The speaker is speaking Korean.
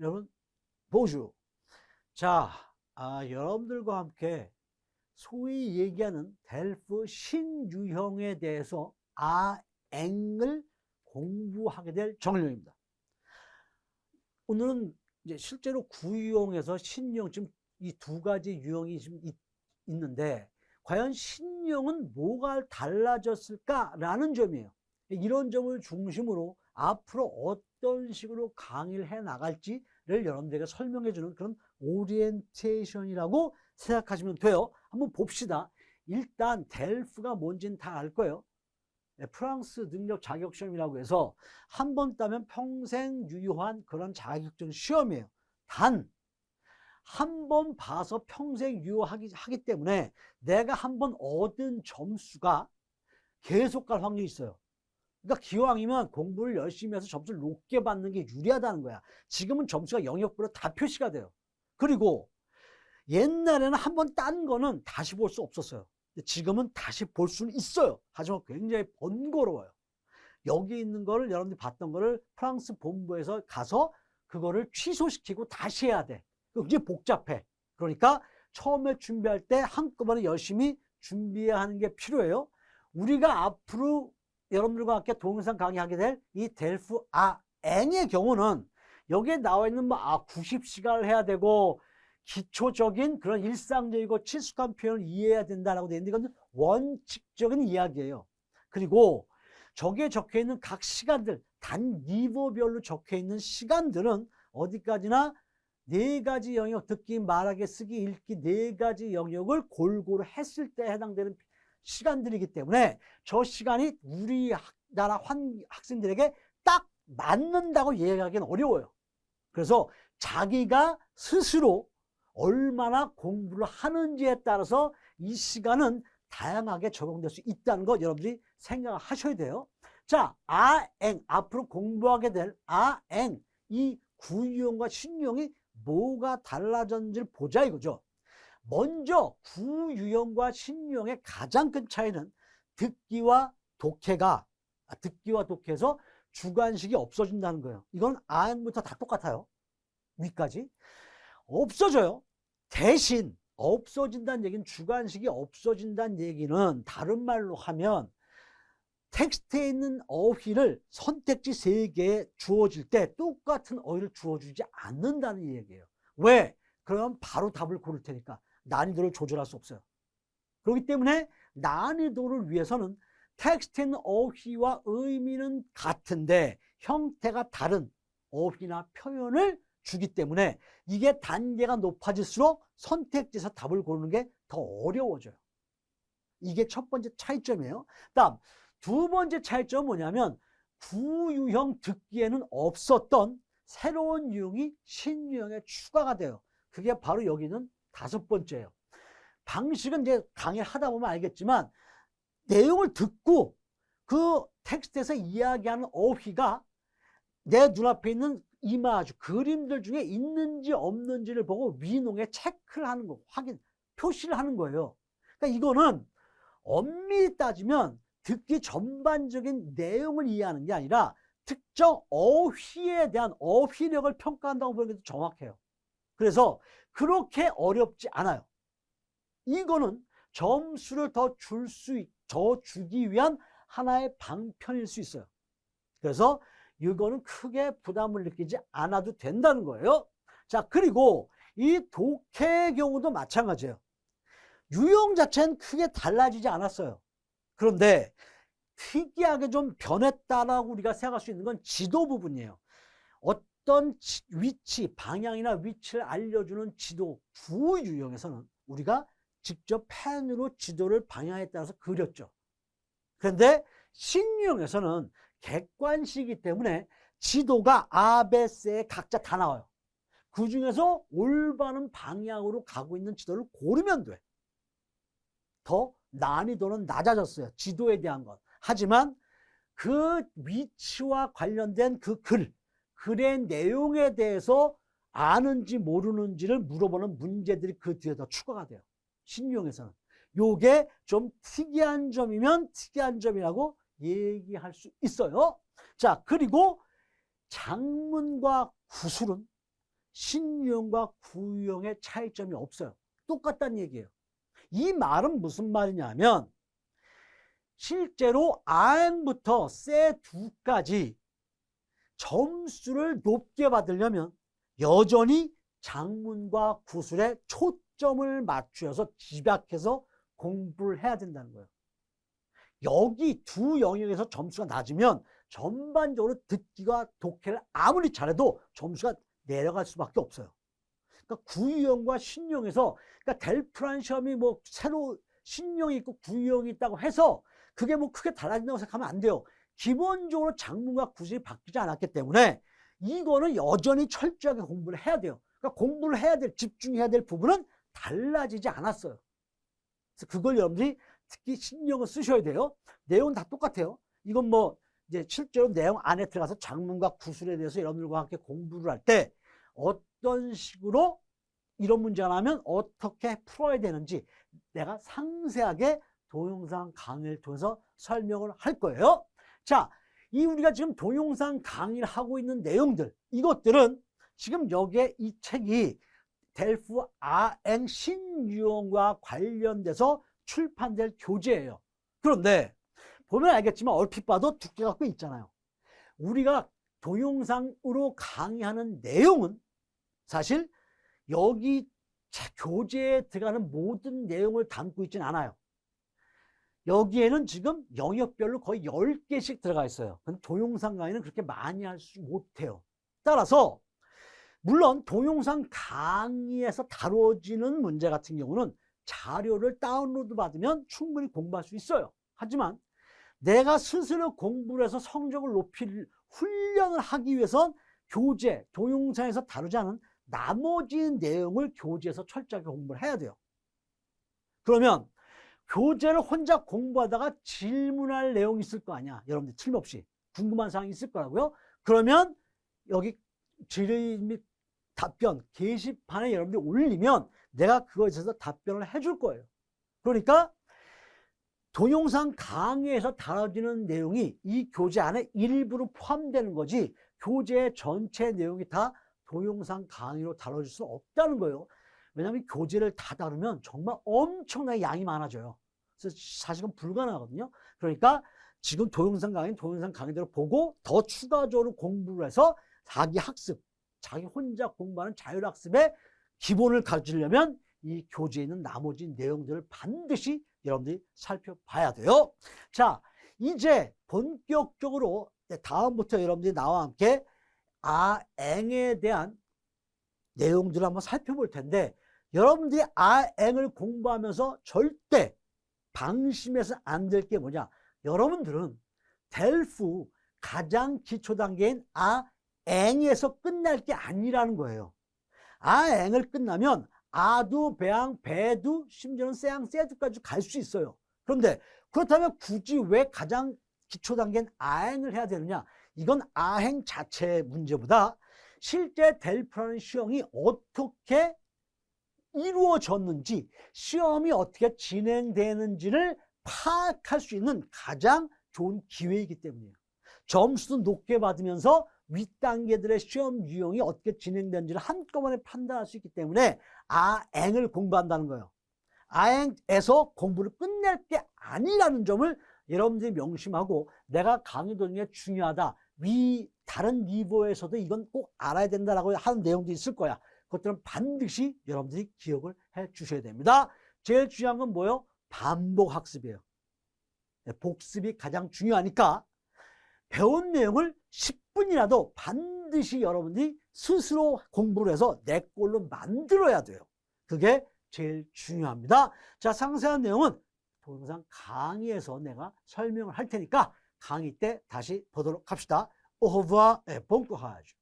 여러분 보주. 자, 아, 여러분들과 함께 소위 얘기하는 델프 신유형에 대해서 아앵을 공부하게 될 정일령입니다. 오늘은 이제 실제로 구유형에서 신유형 지금 이 두 가지 유형이 지금 있, 있는데 과연 신유형은 뭐가 달라졌을까라는 점이에요. 이런 점을 중심으로 앞으로 어떤 식으로 강의를 해 나갈지를 여러분들에게 설명해 주는 그런 오리엔테이션이라고 생각하시면 돼요. 한번 봅시다. 일단 델프가 뭔지는 다 알 거예요. 네, 프랑스 능력 자격 시험이라고 해서 한 번 따면 평생 유효한 그런 자격증 시험이에요. 단, 한 번 봐서 평생 유효하기 하기 때문에 내가 한 번 얻은 점수가 계속 갈 확률이 있어요. 그러니까 기왕이면 공부를 열심히 해서 점수를 높게 받는 게 유리하다는 거야. 지금은 점수가 영역별로 다 표시가 돼요. 그리고 옛날에는 한 번 딴 거는 다시 볼 수 없었어요. 지금은 다시 볼 수는 있어요. 하지만 굉장히 번거로워요. 여기 있는 거를 여러분들이 봤던 거를 프랑스 본부에서 가서 그거를 취소시키고 다시 해야 돼. 굉장히 복잡해. 그러니까 처음에 준비할 때 한꺼번에 열심히 준비해야 하는 게 필요해요. 우리가 앞으로 여러분들과 함께 동영상 강의하게 될 이 델프 아앵의 경우는 여기에 나와 있는 뭐 아 90시간을 해야 되고 기초적인 그런 일상적이고 친숙한 표현을 이해해야 된다라고 되어 있는데 이건 원칙적인 이야기예요. 그리고 저기에 적혀 있는 각 시간들 단 니버별로 적혀 있는 시간들은 어디까지나 네 가지 영역 듣기, 말하기, 쓰기, 읽기 네 가지 영역을 골고루 했을 때 해당되는 시간들이기 때문에 저 시간이 우리 나라 학생들에게 딱 맞는다고 이해하기는 어려워요. 그래서 자기가 스스로 얼마나 공부를 하는지에 따라서 이 시간은 다양하게 적용될 수 있다는 것 여러분들이 생각하셔야 돼요. 자, 아앵 앞으로 공부하게 될 아앵 이 구유형과 신유형이 뭐가 달라졌는지를 보자 이거죠. 먼저 구유형과 신유형의 가장 큰 차이는 듣기와 독해가 아, 듣기와 독해에서 주관식이 없어진다는 거예요. 이건 아앵부터 다 똑같아요. 위까지 없어져요. 대신 없어진다는 얘기는 주관식이 없어진다는 얘기는 다른 말로 하면 텍스트에 있는 어휘를 선택지 세 개에 주어질 때 똑같은 어휘를 주어주지 않는다는 얘기예요. 왜? 그러면 바로 답을 고를 테니까 난이도를 조절할 수 없어요. 그렇기 때문에 난이도를 위해서는 텍스트에 있는 어휘와 의미는 같은데 형태가 다른 어휘나 표현을 주기 때문에 이게 단계가 높아질수록 선택지에서 답을 고르는 게 더 어려워져요. 이게 첫 번째 차이점이에요. 다음 두 번째 차이점은 뭐냐면 구유형 듣기에는 없었던 새로운 유형이 신유형에 추가가 돼요. 그게 바로 여기는 다섯 번째예요. 방식은 이제 강의 하다 보면 알겠지만 내용을 듣고 그 텍스트에서 이야기하는 어휘가 내 눈앞에 있는 이마주 그림들 중에 있는지 없는지를 보고 위농에 체크를 하는 거 확인 표시를 하는 거예요. 그러니까 이거는 엄밀히 따지면 듣기 전반적인 내용을 이해하는 게 아니라 특정 어휘에 대한 어휘력을 평가한다고 보는 게 정확해요. 그래서 그렇게 어렵지 않아요. 이거는 점수를 더 줄 수, 더 주기 위한 하나의 방편일 수 있어요. 그래서 이거는 크게 부담을 느끼지 않아도 된다는 거예요. 자, 그리고 이 독해의 경우도 마찬가지예요. 유형 자체는 크게 달라지지 않았어요. 그런데 특이하게 좀 변했다라고 우리가 생각할 수 있는 건 지도 부분이에요. 어떤 위치, 방향이나 위치를 알려주는 지도 구 유형에서는 우리가 직접 펜으로 지도를 방향에 따라서 그렸죠. 그런데 신유형에서는 객관식이기 때문에 지도가 아베스에 각자 다 나와요. 그 중에서 올바른 방향으로 가고 있는 지도를 고르면 돼. 더 난이도는 낮아졌어요. 지도에 대한 것. 하지만 그 위치와 관련된 그 글, 글의 내용에 대해서 아는지 모르는지를 물어보는 문제들이 그 뒤에 더 추가가 돼요. 신유형에서는. 요게 좀 특이한 점이면 특이한 점이라고 얘기할 수 있어요. 자, 그리고 장문과 구술은 신유형과 구유형의 차이점이 없어요. 똑같다는 얘기예요. 이 말은 무슨 말이냐면 실제로 R부터 C2까지 점수를 높게 받으려면 여전히 장문과 구술에 초점을 맞추어서 집약해서 공부를 해야 된다는 거예요. 여기 두 영역에서 점수가 낮으면 전반적으로 듣기가 독해를 아무리 잘해도 점수가 내려갈 수밖에 없어요. 그러니까 구유형과 신유형에서 그러니까 델프란 시험이 뭐 새로 신유형이 있고 구유형이 있다고 해서 그게 뭐 크게 달라진다고 생각하면 안 돼요. 기본적으로 장문과 구술이 바뀌지 않았기 때문에 이거는 여전히 철저하게 공부를 해야 돼요. 그러니까 공부를 해야 될, 집중해야 될 부분은 달라지지 않았어요. 그래서 그걸 여러분들이 특히 신경을 쓰셔야 돼요. 내용은 다 똑같아요. 이건 뭐 이제 실제로 내용 안에 들어가서 장문과 구술에 대해서 여러분들과 함께 공부를 할 때 어떤 식으로 이런 문제가 나면 어떻게 풀어야 되는지 내가 상세하게 동영상 강의를 통해서 설명을 할 거예요. 자, 이 우리가 지금 동영상 강의를 하고 있는 내용들, 이것들은 지금 여기에 이 책이 델프 아행 신유형과 관련돼서 출판될 교재예요. 그런데 보면 알겠지만 얼핏 봐도 두께가 꽤 있잖아요. 우리가 동영상으로 강의하는 내용은 사실 여기 교재에 들어가는 모든 내용을 담고 있지는 않아요. 여기에는 지금 영역별로 거의 10개씩 들어가 있어요. 근데 동영상 강의는 그렇게 많이 할 수 못해요. 따라서 물론 동영상 강의에서 다뤄지는 문제 같은 경우는 자료를 다운로드 받으면 충분히 공부할 수 있어요. 하지만 내가 스스로 공부를 해서 성적을 높일 훈련을 하기 위해선 교재, 동영상에서 다루지 않은 나머지 내용을 교재에서 철저하게 공부를 해야 돼요. 그러면 교재를 혼자 공부하다가 질문할 내용이 있을 거 아니야. 여러분들 틀림없이 궁금한 사항이 있을 거라고요. 그러면 여기 질의 및 답변 게시판에 여러분들이 올리면 내가 그거에 대해서 답변을 해줄 거예요. 그러니까 동영상 강의에서 다뤄지는 내용이 이 교재 안에 일부로 포함되는 거지 교재의 전체 내용이 다 동영상 강의로 다뤄질 수 없다는 거예요. 왜냐하면 교재를 다 다루면 정말 엄청나게 양이 많아져요. 그래서 사실은 불가능하거든요. 그러니까 지금 동영상 강의, 동영상 강의대로 보고 더 추가적으로 공부를 해서 자기 학습, 자기 혼자 공부하는 자율학습의 기본을 가지려면 이 교재에 있는 나머지 내용들을 반드시 여러분들이 살펴봐야 돼요. 자, 이제 본격적으로 다음부터 여러분들이 나와 함께 아앵에 대한 내용들을 한번 살펴볼 텐데 여러분들이 아앵을 공부하면서 절대 방심해서 안 될 게 뭐냐? 여러분들은 델프 가장 기초 단계인 아앵에서 끝날 게 아니라는 거예요. 아앵을 끝나면 아두, 배앙, 배두, 심지어는 세앙, 세두까지 갈 수 있어요. 그런데 그렇다면 굳이 왜 가장 기초 단계인 아행을 해야 되느냐? 이건 아행 자체의 문제보다 실제 델프라는 시험이 어떻게 이루어졌는지, 시험이 어떻게 진행되는지를 파악할 수 있는 가장 좋은 기회이기 때문이에요. 점수도 높게 받으면서 윗단계들의 시험 유형이 어떻게 진행되는지를 한꺼번에 판단할 수 있기 때문에 아앵을 공부한다는 거예요. 아앵에서 공부를 끝낼 게 아니라는 점을 여러분들이 명심하고 내가 강의 도중에 중요하다. 위 다른 니보에서도 이건 꼭 알아야 된다라고 하는 내용도 있을 거야. 그것들은 반드시 여러분들이 기억을 해 주셔야 됩니다. 제일 중요한 건 뭐예요? 반복 학습이에요. 네, 복습이 가장 중요하니까 배운 내용을 10분이라도 반드시 여러분들이 스스로 공부를 해서 내 꼴로 만들어야 돼요. 그게 제일 중요합니다. 자, 상세한 내용은 동영상 강의에서 내가 설명을 할 테니까 강의 때 다시 보도록 합시다. 오호부와 봉코하죠.